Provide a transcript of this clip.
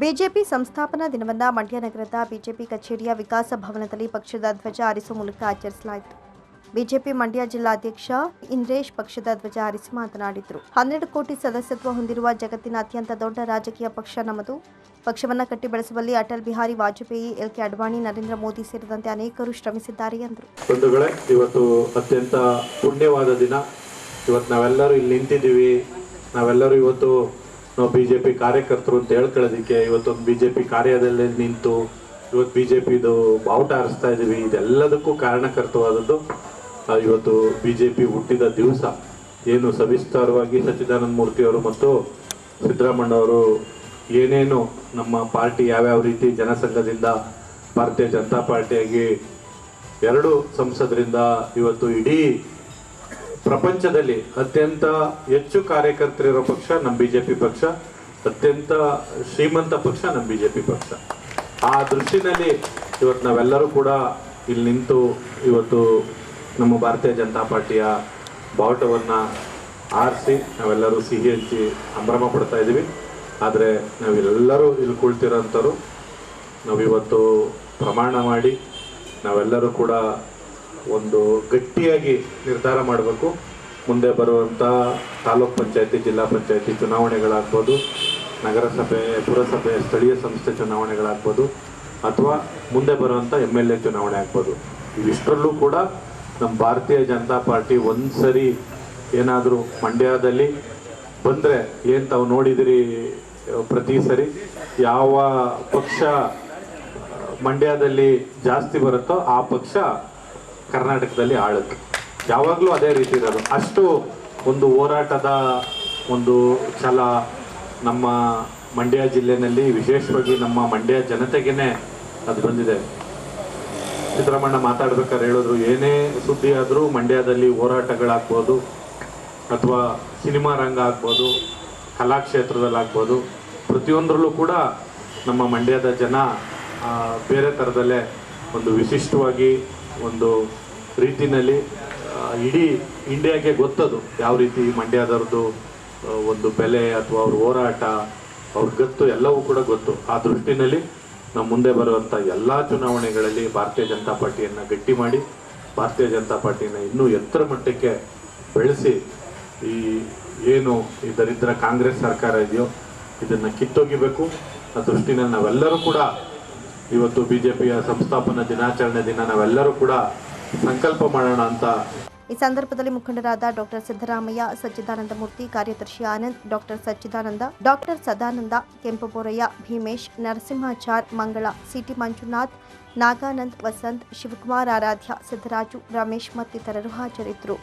BJP ಸಂಸ್ಥಾಪನಾ ದಿನವನ್ನ ಮಂಡ್ಯ ನಗರದ ಬಿಜೆಪಿ ಕಚೇರಿಯ ವಿಕಾಸ ಭವನದಲ್ಲಿ ಪಕ್ಷದ ಧ್ವಜ ಹಾರಿಸುವ ಮೂಲಕ ಆಚರಿಸಲಾಯಿತು. ಬಿಜೆಪಿ ಮಂಡ್ಯ ಜಿಲ್ಲಾಧ್ಯಕ್ಷ ಇಂದ್ರೇಶ್ ಪಕ್ಷದ ಧ್ವಜ ಹಾರಿಸಿ ಮಾತನಾಡಿದರು. ಹನ್ನೆರಡು ಕೋಟಿ ಸದಸ್ಯತ್ವ ಹೊಂದಿರುವ ಜಗತ್ತಿನ ಅತ್ಯಂತ ದೊಡ್ಡ ರಾಜಕೀಯ ಪಕ್ಷ ನಮ್ಮದು. ಪಕ್ಷವನ್ನು ಕಟ್ಟಿ ಬೆಳೆಸುವಲ್ಲಿ ಅಟಲ್ ಬಿಹಾರಿ ವಾಜಪೇಯಿ, ಎಲ್ ಕೆ ಅಡ್ವಾಣಿ, ನರೇಂದ್ರ ಮೋದಿ ಸೇರಿದಂತೆ ಅನೇಕರು ಶ್ರಮಿಸಿದ್ದಾರೆ ಎಂದರು. ಇವತ್ತು ಅತ್ಯಂತ ಪುಣ್ಯವಾದ ದಿನ. ಇವತ್ತು ನಾವೆಲ್ಲರೂ ಇಲ್ಲಿ ನಿಂತಿದ್ದೀವಿ. ನಾವೆಲ್ಲರೂ ಇವತ್ತು ನಾವು ಬಿ ಜೆ ಪಿ ಕಾರ್ಯಕರ್ತರು ಅಂತ ಹೇಳ್ಕೊಳ್ಳೋದಕ್ಕೆ ಇವತ್ತೊಂದು ಬಿ ಜೆ ಪಿ ಕಾರ್ಯದಲ್ಲೇ ನಿಂತು ಇವತ್ತು ಬಿ ಜೆ ಪಿದು ಬಾವುಟ ಹಾರಿಸ್ತಾ ಇದ್ದೀವಿ ಇದೆಲ್ಲದಕ್ಕೂ ಕಾರಣಕರ್ತವಾದದ್ದು ಇವತ್ತು ಬಿ ಜೆ ಪಿ ಹುಟ್ಟಿದ ದಿವಸ. ಏನು ಸವಿಸ್ತಾರವಾಗಿ ಸಚ್ಚಿದಾನಂದ ಮೂರ್ತಿಯವರು ಮತ್ತು ಸಿದ್ದರಾಮಣ್ಣವರು ಏನೇನು ನಮ್ಮ ಪಾರ್ಟಿ ಯಾವ್ಯಾವ ರೀತಿ ಜನಸಂಘದಿಂದ ಭಾರತೀಯ ಜನತಾ ಪಾರ್ಟಿಯಾಗಿ ಎರಡು ಸಂಸದರಿಂದ ಇವತ್ತು ಇಡೀ ಪ್ರಪಂಚದಲ್ಲಿ ಅತ್ಯಂತ ಹೆಚ್ಚು ಕಾರ್ಯಕರ್ತರಿರೋ ಪಕ್ಷ ನಮ್ಮ ಬಿ ಜೆ ಪಿ ಪಕ್ಷ, ಅತ್ಯಂತ ಶ್ರೀಮಂತ ಪಕ್ಷ ನಮ್ಮ ಬಿ ಜೆ ಪಿ ಪಕ್ಷ. ಆ ದೃಷ್ಟಿನಲ್ಲಿ ಇವತ್ತು ನಾವೆಲ್ಲರೂ ಕೂಡ ಇಲ್ಲಿ ನಿಂತು ಇವತ್ತು ನಮ್ಮ ಭಾರತೀಯ ಜನತಾ ಪಾರ್ಟಿಯ ಬಾವುಟವನ್ನು ಆರಿಸಿ ನಾವೆಲ್ಲರೂ ಸಿಹಿ ಹಂಚಿ ಸಂಭ್ರಮ ಪಡ್ತಾ ಇದ್ದೀವಿ. ಆದರೆ ನಾವೆಲ್ಲರೂ ಇಲ್ಲಿ ಕುಳಿತಿರೋಂಥವ್ರು, ನಾವಿವತ್ತು ಪ್ರಮಾಣ ಮಾಡಿ ನಾವೆಲ್ಲರೂ ಕೂಡ ಒಂದು ಗಟ್ಟಿಯಾಗಿ ನಿರ್ಧಾರ ಮಾಡಬೇಕು. ಮುಂದೆ ಬರುವಂಥ ತಾಲೂಕ್ ಪಂಚಾಯತಿ, ಜಿಲ್ಲಾ ಪಂಚಾಯತಿ ಚುನಾವಣೆಗಳಾಗ್ಬೋದು, ನಗರಸಭೆ, ಪುರಸಭೆ, ಸ್ಥಳೀಯ ಸಂಸ್ಥೆ ಚುನಾವಣೆಗಳಾಗ್ಬೋದು, ಅಥವಾ ಮುಂದೆ ಬರುವಂಥ ಎಂ ಎಲ್ ಎ ಚುನಾವಣೆ ಆಗ್ಬೋದು. ಇವಿಷ್ಟರಲ್ಲೂ ಕೂಡ ನಮ್ಮ ಭಾರತೀಯ ಜನತಾ ಪಾರ್ಟಿ ಒಂದು ಸರಿ ಏನಾದರೂ ಮಂಡ್ಯದಲ್ಲಿ ಬಂದರೆ ಏನು ತಾವು ನೋಡಿದಿರಿ, ಪ್ರತಿ ಸರಿ ಯಾವ ಪಕ್ಷ ಮಂಡ್ಯದಲ್ಲಿ ಜಾಸ್ತಿ ಬರುತ್ತೋ ಆ ಪಕ್ಷ ಕರ್ನಾಟಕದಲ್ಲಿ ಆಳುತ್ತೆ ಯಾವಾಗಲೂ ಅದೇ ರೀತಿ ಇರೋದು. ಅಷ್ಟು ಒಂದು ಹೋರಾಟದ ಒಂದು ಛಲ ನಮ್ಮ ಮಂಡ್ಯ ಜಿಲ್ಲೆನಲ್ಲಿ ವಿಶೇಷವಾಗಿ ನಮ್ಮ ಮಂಡ್ಯ ಜನತೆಗೇನೆ ಅದು ಬಂದಿದೆ. ಸಿದ್ದರಾಮಣ್ಣ ಮಾತಾಡ್ಬೇಕಾದ್ರೆ ಹೇಳಿದ್ರು, ಏನೇ ಸುದ್ದಿ ಆದರೂ ಮಂಡ್ಯದಲ್ಲಿ ಹೋರಾಟಗಳಾಗ್ಬೋದು ಅಥವಾ ಸಿನಿಮಾ ರಂಗ ಆಗ್ಬೋದು, ಕಲಾಕ್ಷೇತ್ರದಲ್ಲಾಗ್ಬೋದು, ಪ್ರತಿಯೊಂದರಲ್ಲೂ ಕೂಡ ನಮ್ಮ ಮಂಡ್ಯದ ಜನ ಬೇರೆ ಥರದಲ್ಲೇ ಒಂದು ವಿಶಿಷ್ಟವಾಗಿ ಒಂದು ರೀತಿನಲ್ಲಿ ಆ, ಇಡೀ ಇಂಡಿಯಾಗೆ ಗೊತ್ತದು ಯಾವ ರೀತಿ ಮಂಡ್ಯದವ್ರದ್ದು ಒಂದು ಬೆಲೆ ಅಥವಾ ಅವ್ರ ಹೋರಾಟ ಅವ್ರ ಗತ್ತು ಎಲ್ಲವೂ ಕೂಡ ಗೊತ್ತು. ಆ ದೃಷ್ಟಿನಲ್ಲಿ ನಮ್ಮ ಮುಂದೆ ಬರುವಂಥ ಎಲ್ಲ ಚುನಾವಣೆಗಳಲ್ಲಿ ಭಾರತೀಯ ಜನತಾ ಪಾರ್ಟಿಯನ್ನು ಗಟ್ಟಿ ಮಾಡಿ ಭಾರತೀಯ ಜನತಾ ಪಾರ್ಟಿಯನ್ನು ಇನ್ನೂ ಎತ್ತರ ಮಟ್ಟಕ್ಕೆ ಬೆಳೆಸಿ ಈ ಏನು ಈ ದರಿದ್ರ ಕಾಂಗ್ರೆಸ್ ಸರ್ಕಾರ ಇದೆಯೋ ಇದನ್ನು ಕಿತ್ತೊಗಿಬೇಕು. ಆ ದೃಷ್ಟಿನ ನಾವೆಲ್ಲರೂ ಕೂಡ ಇವತ್ತು ಬಿ ಜೆ ಪಿಯ ಸಂಸ್ಥಾಪನಾ ದಿನಾಚರಣೆ ದಿನ ನಾವೆಲ್ಲರೂ ಕೂಡ ಸಂಕಲ್ಪ ಮಾಡೋಣ ಅಂತ. ಈ ಸಂದರ್ಭದಲ್ಲಿ ಮುಖಂಡರಾದ ಡಾಕ್ಟರ್ ಸಿದ್ದರಾಮಯ್ಯ, ಸಚ್ಚಿದಾನಂದ ಮೂರ್ತಿ, ಕಾರ್ಯದರ್ಶಿ Anand, doctor Sachidananda, doctor Sadananda, Kempaboraiah, Bheemesh, Narasimhachar, Mangala, C T Manjunath, Naganand, Vasanth, Shivakumar, Aradhya, Siddaraju, Ramesh ಮತ್ತಿತರರು ಹಾಜರಿದ್ದರು.